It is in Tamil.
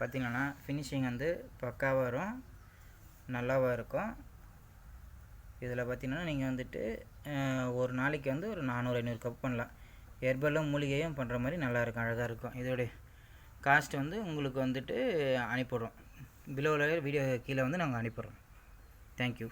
பார்த்தீங்கன்னா ஃபினிஷிங் வந்து பக்காவாக வரும். நல்லாவாக இருக்கும். இதில் பார்த்தீங்கன்னா நீங்கள் வந்துட்டு ஒரு நாளைக்கு வந்து ஒரு நானூறு ஐநூறு கப் பண்ணலாம். ஹெர்பலும் மூலிகையும் பண்ணுற மாதிரி நல்லா இருக்கும் அழகாக இருக்கும். இதோடைய காஸ்ட் வந்து உங்களுக்கு வந்துட்டு அனுப்பிடுறோம். பிலோவில் வீடியோ கீழே வந்து நாங்கள் அனுப்பிடுறோம். தேங்க்யூ